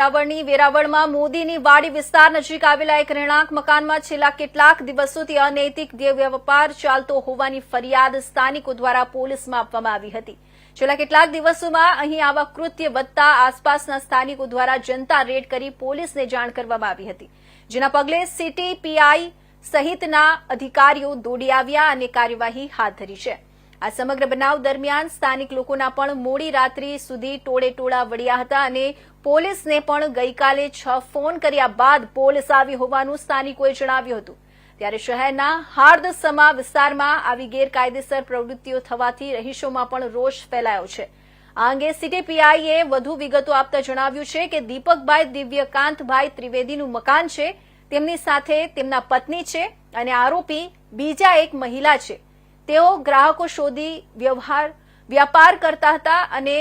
વેરાવળની વેરાવળમાં મોદીની વાડી વિસ્તાર નજીક આવેલા એક રહેણાંક મકાનમાં છેલ્લા કેટલાક દિવસોથી અનૈતિક દેહ વેપાર ચાલતો હોવાની ફરિયાદ સ્થાનિકો દ્વારા પોલીસમાં આપવામાં આવી હતી. છેલ્લા કેટલાક દિવસોમાં અહીં આવા કૃત્ય વધતા આસપાસના સ્થાનિકો દ્વારા જનતા રેડ કરી પોલીસને જાણ કરવામાં આવી હતી. જેના પગલે સિટી પીઆઈ સહિતના અધિકારીઓ દોડી આવ્યા અને કાર્યવાહી હાથ ધરી છે. આ સમગ્ર બનાવ દરમિયાન સ્થાનિક લોકોના પણ મોડી રાત્રિ સુધી ટોળે ટોળા વળ્યા હતા અને પોલીસને પણ ગઈકાલે છ ફોન કર્યા બાદ પોલીસ આવી હોવાનું સ્થાનિકોએ જણાવ્યું હતું. ત્યારે શહેરના હાર્દસમા વિસ્તારમાં આવી ગેરકાયદેસર પ્રવૃત્તિઓ થવાથી રહીશોમાં પણ રોષ ફેલાયો છે. આ અંગે સીટીપીઆઈએ વધુ વિગતો આપતા જણાવ્યું છે કે દીપકભાઈ દિવ્યકાંતભાઈ ત્રિવેદીનું મકાન છે, તેમની સાથે તેમના પત્ની છે અને આરોપી બીજા એક મહિલા છે. તેઓ ગ્રાહકો શોધી, વ્યવહાર, વ્યાપાર કરતા હતા અને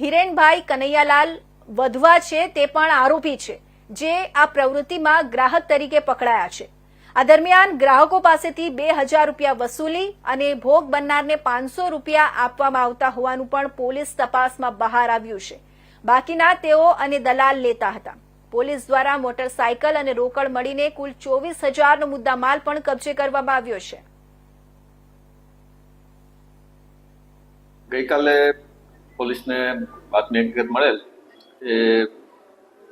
હિરેનભાઈ કનૈયાલાલ વધવા છે તે પણ આરોપી છે, જે આ પ્રવૃત્તિમાં ગ્રાહક તરીકે પકડાયા છે. આ દરમિયાન ગ્રાહકો પાસેથી બે હજાર રૂપિયા વસૂલી અને ભોગ બનનારને પાંચસો રૂપિયા આપવામાં આવતા હોવાનું પણ પોલીસ તપાસમાં બહાર આવ્યું છે. બાકીના તેઓ અને દલાલ લેતા હતા. પોલીસ દ્વારા મોટરસાયકલ અને રોકડ મળીને કુલ ચોવીસ હજારનો મુદ્દા માલ પણ કબજે કરવામાં આવ્યો છે. ગઈકાલે પોલીસને બાતમી હકીકત મળેલ એ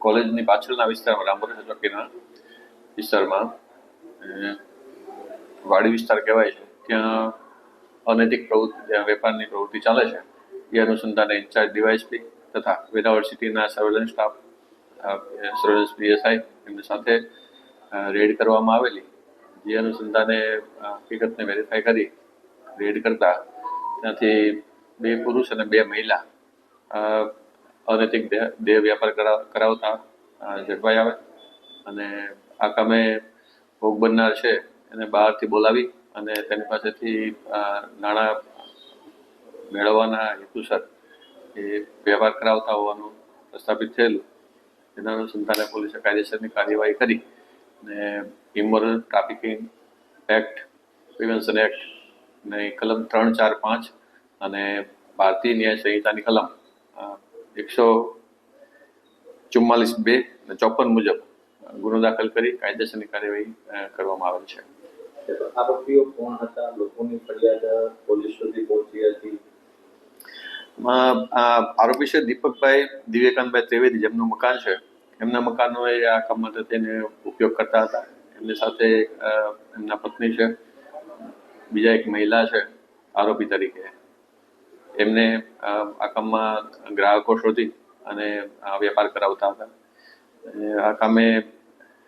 કોલેજની પાછળના વિસ્તારમાં, રામપુરા ચોકીના વિસ્તારમાં વાડી વિસ્તાર કહેવાય છે, ત્યાં અનૈતિક પ્રવૃત્તિ, જ્યાં વેપારની પ્રવૃત્તિ ચાલે છે, એ અનુસંધાને ઇન્ચાર્જ ડીવાયસપી તથા વેરાવળ સિટીના સર્વેલન્સ સ્ટાફ સર્વેલન્સ પીએસઆઈ એમની સાથે રેડ કરવામાં આવેલી. જે અનુસંધાને હકીકતને વેરીફાઈ કરી, રેડ કરતા ત્યાંથી બે પુરુષ અને બે મહિલા અનૈતિક દેહ વ્યાપાર કરા- કરાવતા ઝડપાઈ આવે અને આ કામે ભોગ બનનાર છે એને બહારથી બોલાવી અને તેની પાસેથી નાણાં મેળવવાના હેતુસર એ વ્યવહાર કરાવતા હોવાનું પ્રસ્થાપિત થયેલું. એના અનુસંધાને પોલીસે કાયદેસરની કાર્યવાહી કરી અને immoral trafficking act, prevention act ને કલમ ત્રણ ચાર પાંચ અને ભારતીય ન્યાય સંહિતાની કલમ એકસો ચુમ્માલીસ બે અને ચોપન મુજબ ગુનો દાખલ કરી કાયદેસરની કાર્યવાહી કરવામાં આવેલ છે. આરોપીઓ કોણ હતા? લોકોની ફરિયાદ પોલીસ સુધી પહોંચી હતી? આરોપી છે દીપકભાઈ દિવ્યકાંતભાઈ ત્રિવેદી જેમનું મકાન છે. એમના મકાનનો એ આ કામ માટે તેને ઉપયોગ કરતા હતા. એમની સાથે એમના પત્ની છે. બીજા એક મહિલા છે આરોપી તરીકે. એમને આ કામમાં ગ્રાહકો શોધી અને આ વેપાર કરાવતા હતા. અને આ કામે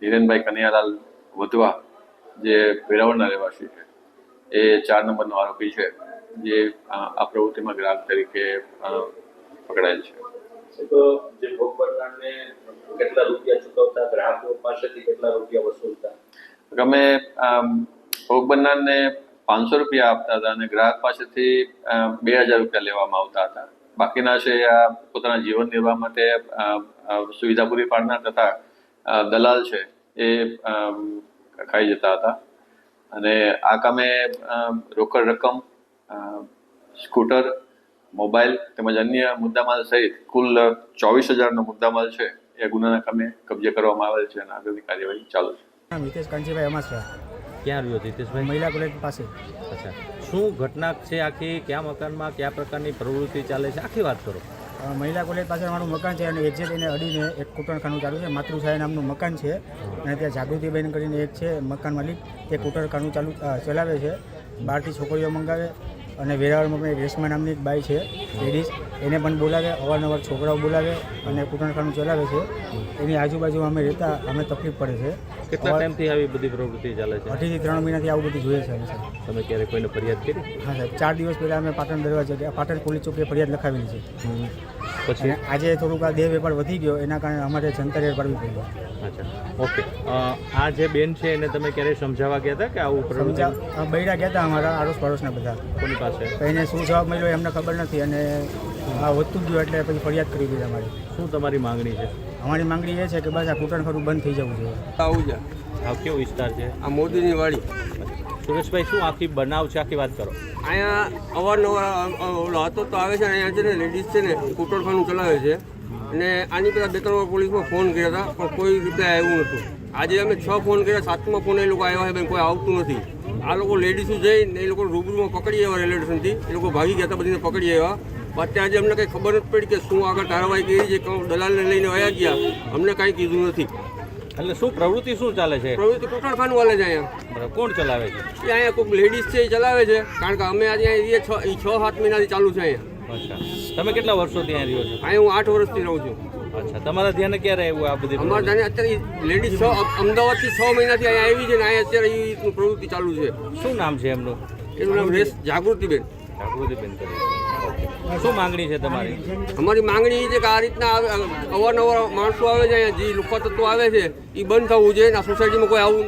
હિરેનભાઈ કનૈયાલાલ વધવા જે વેરાવળના રહેવાસી છે એ ચાર નંબરનો આરોપી છે જે આ પ્રવૃત્તિમાં ગ્રાહક તરીકે પકડાયેલ છે. તો જે ભોગ બનનારને કેટલા રૂપિયા ચૂકવતા ગ્રાહકો પાસેથી કેટલા રૂપિયા વસૂલતા? અમે ભોગ બનનારને પાંચસો રૂપિયા આપતા હતા અને ગ્રાહક પાસેથી બે હજાર રૂપિયા લેવામાં આવતા હતા. બાકીના છે આ પોતાના જીવન નિર્વાહ માટે સુવિધા પૂરી પાડનાર તથા દલાલ છે, એ ખાઈ જતા હતા. અને આ કામે રોકડ રકમ સ્કૂટર, મોબાઈલ તેમજ અન્ય મુદ્દામાલ સહિત કુલ ચોવીસ હજારનો મુદ્દામાલ છે, એ ગુનાના કામે કબજે કરવામાં આવેલ છે અને આગળની કાર્યવાહી ચાલુ છે. નામ હિતેશ કાંજીભાઈ અમાસરા ક્યાં રહ્યો જીતેશભાઈ? મહિલા કોલેજ પાસે. અચ્છા. શું ઘટના છે આખી? કયા મકાનમાં કયા પ્રકારની પ્રવૃત્તિ ચાલે છે? આખી વાત કરો. મહિલા કોલેજ પાસે મારું મકાન છે અને એક્ઝેક્ટ એને અડીને એક કૂટણખાનું ચાલુ છે. માતૃછાયા નામનું મકાન છે. અને ત્યાં જાગૃતિબેન કરીને એક છે મકાન માલિક. તે કૂટણખાનું ચાલુ ચલાવે છે. બહારથી છોકરીઓ મંગાવે અને વેરાવળમાં પણ એક રેશમા નામની એક બાઈ છે લેડીઝ. એને પણ બોલાવે અવારનવાર છોકરાઓ બોલાવે અને કૂટણખાનું ચલાવે છે. એની આજુબાજુ અમે રહેતા અમે તકલીફ પડે છે. કેટલા ટાઈમથી આવી બધી પ્રવૃત્તિ ચાલે છે? અઢીથી ત્રણ મહિનાથી આવું બધું જોઈએ છે તમે ક્યારે કોઈને ફરિયાદ કરી? હા સાહેબ. ચાર દિવસ પહેલાં અમે પાટણ દરવાજા પાટણ પોલીસ ચોકીએ ફરિયાદ લખાવેલી છે. પછી? આજે થોડુંક આ દેહ વેપાર વધી ગયો એના કારણે અમારે જંતર પાડવી પડી અચ્છા. ઓકે. આ જે બેન છે એને તમે ક્યારે સમજાવવા ગયા હતા કે આવું પ્રવૃત્તિ? બૈરા ગયા હતા અમારા આડોશ પાડોશના બધા. કોની પાસે? એને શું જવાબ મળ્યો એમને ખબર નથી અને આ વધતું ગયું એટલે પછી ફરિયાદ કરી દીધી અમારી. શું તમારી માંગણી છે? અમારી માંગણી એ છે કે બસ આ કૂટણખરું બંધ થઈ જવું જોઈએ. આવું આ કેવો વિસ્તાર છે? આ મોદીની વાડી. સુરેશભાઈ શું આખી બનાવ છે? આખી વાત કરો. અહીંયા અવારનવાર ઓલો હતો તો આવે છે અહીંયા છે ને લેડીઝ છે ને કૂટરખાનું ચલાવે છે. અને આની પહેલાં બે ત્રણ પોલીસમાં ફોન કર્યા હતા પણ કોઈ રિપ્લાય આવ્યું નહોતું. આજે અમે છ ફોન કર્યા સાતમા ફોન એ લોકો આવ્યા છે કોઈ આવતું નથી. આ લોકો લેડીઝો જઈને એ લોકો રૂબરૂમાં પકડી આવ્યા રેલવે સ્ટેશનથી. એ લોકો ભાગી ગયા હતા બધીને પકડી આવ્યા. અત્યારે આજે અમને કંઈ ખબર નથી પડી કે શું આગળ કાર્યવાહી કરી છે દલાલને લઈને વયા ગયા અમને કાંઈ કીધું નથી. એટલે શું પ્રવૃત્તિ શું ચાલે છે? પ્રવૃત્તિ કુટણખાનું વાલે છે અહીંયા. કોણ ચલાવે છે? એ અહીંયા કોઈક લેડીઝ છે એ ચલાવે છે કારણ કે અમે આજે અહીંયા છ એ છ સાત મહિનાથી ચાલુ છે અહીંયા. અચ્છા. તમે કેટલા વર્ષોથી અહીં રહ્યો છો? અહીંયા હું આઠ વર્ષથી રહું છું. અચ્છા તમારા ધ્યાને ક્યારે આવ્યું આ બધી અમારા ધ્યાને અત્યારે લેડીઝ છ અમદાવાદથી છ મહિનાથી અહીંયા આવી છે ને અહીંયા અત્યારે એ રીતનું પ્રવૃત્તિ ચાલુ છે. શું નામ છે એમનું? એનું નામ રેસ જાગૃતિબેન. જાગૃતિબેન કરી શું માંગણી છે તમારી? અમારી માંગણી એ છે કે આ રીતના અવારનવાર માણસો આવે છે, જે લોકો તત્વો આવે છે એ બંધ થવું જોઈએ આ સોસાયટીમાં કોઈ આવું